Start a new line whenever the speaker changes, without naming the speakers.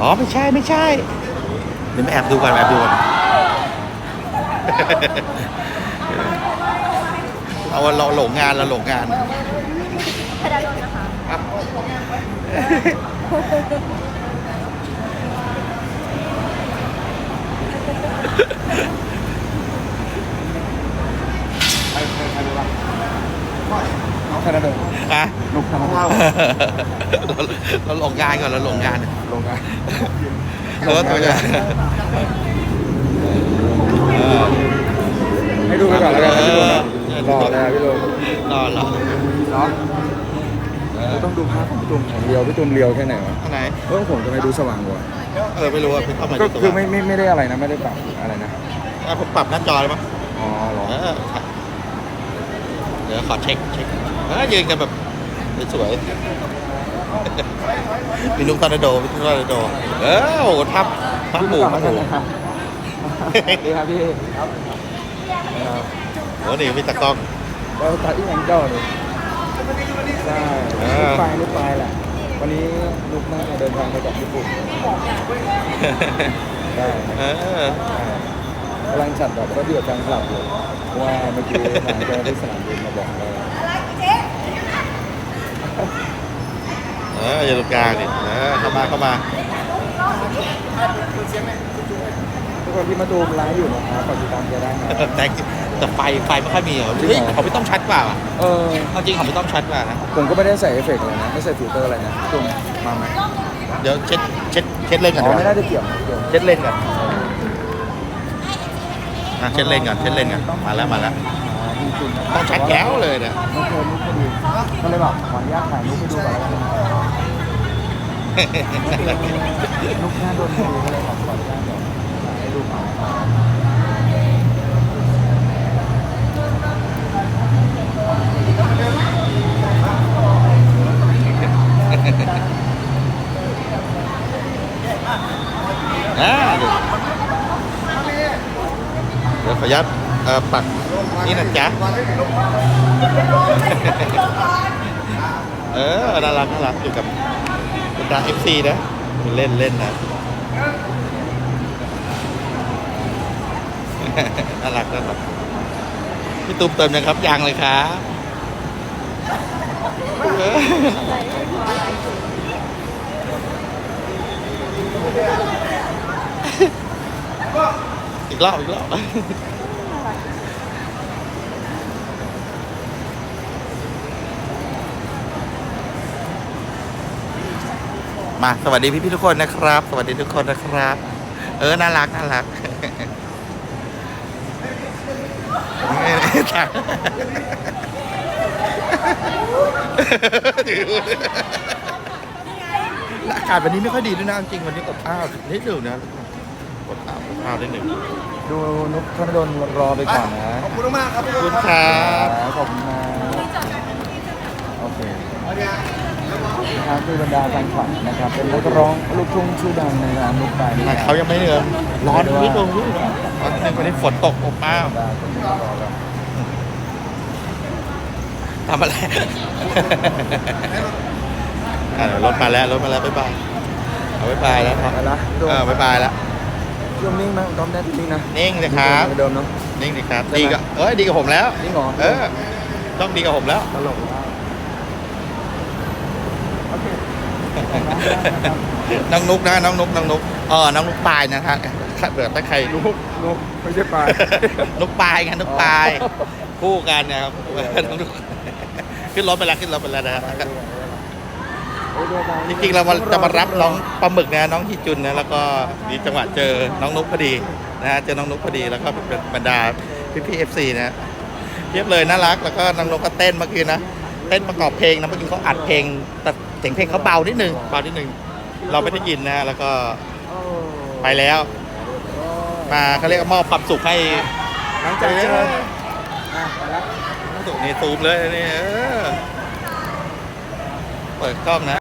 อ๋อไม่ใช่ไม่ใช่เดี๋ยวมาแอบดูก่อนแอบดูก่อนเอาเราหลงงานเราหลงงาน
ธดาดลนะคะ
ครับ
น้องธนา ดล
อะ
นุกธนาเท่า
เราเราหลงงานก่อนเราหลงงาน
ลงนะ
เราก็ตัวใหญ่เออ
ให้ดูไปก่อนแล้วกันนะพี่โดมนะรอเลยอะพี่โดม
รอเหรอ
เนาะเราต้องดูภาพของพี่ตุ่มของเรียวพี่ตุ่มเรียวแค่ไหนวะ
ข้างไหน
เออผมจะไปดูสว่างกว่า
เออไม่รู้ว่าเป็นเข้ามา
ก็
ดูตัว
คือไม่ไม่ไม่ได้อะไรนะไม่ได้ปรับอะไรนะ
อะผมปรับหน้าจอเลยมั้ง
อ๋อเหรอ
เออเดี๋ยวขอเช็คเช็คเออยืนกันแบบ สวยๆมีนุ๊กตอร์นาโดมีนุ๊กตอร์นาโด เออโอ้โหทับทับหมูทับหมู
ดีครับพี่ครับ
โอ้นี่มีตะกล้อง
เราตัดอีกอย่างเจ้าเลยใช่
เอ
ลู
อ
กปลายลูกปลายแหละวันนี้ลูกน่าจะเดินทางมาจากญี่ปุ่นใช่
เออกำ
ลังจัดแบบระเบียบการกลับอยู่เพราะว่าเมื่อกี้ทางเจ้าหน้าที่สนามบินมาบอกเรา
เอออย่าตรงกลางดิเออเข้ามาเข้ามา
ทุกคนที่มาดูไลฟ์อยู่นะครับฝากติดตามกันได้นะ
แต่แต่ไฟไฟไม่ค่อยมีเหรอ
จริง
เฮ้ย
เหรอ
ของพี่ต้อมชัดกว่าว่ะ
เออ
เอาจริงของพี่ต้อมชัดกว่านะ
ผมก็ไม่ได้ใส่เอฟเฟกต์อะไรนะไม่ใส่ฟิลเตอร์อะไรนะตุ่มมาไหม
เดี๋ยวเช็ดเช็ดเช็ดเล่นก่อน
อ๋อ
ดีก
ไม่
ว่า
น่าจะเกี่ยวนะเกี่ยว
เช็ดเล่นก่อนอะเช็ดเล่นก่อนเช็ดเล่นก่อนมาแล้วมาแล้ว
อ่า จริงๆ
ต้องชัดแก้วเลยเนี่ย
น้อเคยนุ๊กพอดีก็เลยแบบขออนุญาตถ่ายนุ๊กให้ดูก่อนแล้วกันนะนุ๊กหน้าโดนดีก็เลยขอขออนุญาตเดี๋ยวถ่ายให้ดูก่อน
อ่าเดี๋ยวเดี๋ยวขออนุญาต เออปักนี่นะจ๊ะ เออน่ารักน่ารักอยู่กับบรรดาเอฟซีนะเล่นเล่นนะน่ารักน่ารักพี่ตุ้มเติมยังครับยังเลยครับเอออีกรอบอีกรอบ มาสวัสดีพี่พี่ๆทุกคนนะครับ สวัสดีทุกคนนะครับ เออน่ารักน่ารักอากาศวันนี้ไม่ค่อยดีด้วยนะจริงวันนี้อบอ้าวนิดหนึ่งนะอบอ้าวอบอ้าวนิดหนึ่ง
ดูนุ๊กธนาดลรอไปก่อนนะ
ขอบคุณมากครับขอบคุณครับ
ขอบคุณนะ ครับคือบรรดาแฟนคลับนะครับเป็นนักร้องลูกทุ่งชื่อดังในร้านนุ๊กปลายนี่
แต่
นะ
เขายังไม่เหนื่อยร้อนนิดนึงร้อนนิดนึงวันนี้ฝนตกอบอ้าว
บรรดาคนที่รอกัน
ทำอะไรอะเดี๋ยวรถมาแล้วรถมาแล้วบ๊ายบายเอาบ๊ายบายแล้วครับ
ไปละโด
เออบ๊ายบายแล้ว
ช่วงนิ่งไหมดอมแดนนิ่งนะ
นิ่งเลยครับ
เดิมเนาะ
นิ่งดีครับ
ใช่ไหม
ดีก็เอ้ยดีกับผมแล้ว
นิ่งเหรอ
เออต้องดีกับผมแล้ว
ตลกมากโอเค
น้องนุกนะน้องนุกน้องนุกเออน้องนุกปลายนะฮะถ้าเกิดถ้าใคร
นุ๊กนุ๊กไม่ใช่ปลาย
นุกปลายไงนุกปลาย
อ๋อ
คู่กันนะครับน้องนุกขึ้นรถไปแล้วขึ้นรถไปแล้วนะฮะจริงๆเรามาจะมารับน้องปลาหมึกนะน้องฮิจุนนะแล้วก็ดีจังหวะเจอน้องนุกพอดีนะฮะเจอน้องนุกพอดีแล้วก็เป็นบรรดาพี่พี่เอฟซีนะเทียบเลยน่ารักแล้วก็น้องนุกก็เต้นเมื่อกี้นะเต้นประกอบเพลงนะเมื่อกี้เขาอัดเพลงแต่ เสียงเพลงเขาเบานิดนึงเบานิดนึง เราไม่ได้ยินนะ แล้วก็ไปแล้ว มาเขาเรียกว่ามอบความสุขให้
หลังจากเจออะไปแล้ว
ความสุขนี่ซูมเลยนี่เออเปิดกล้องนะ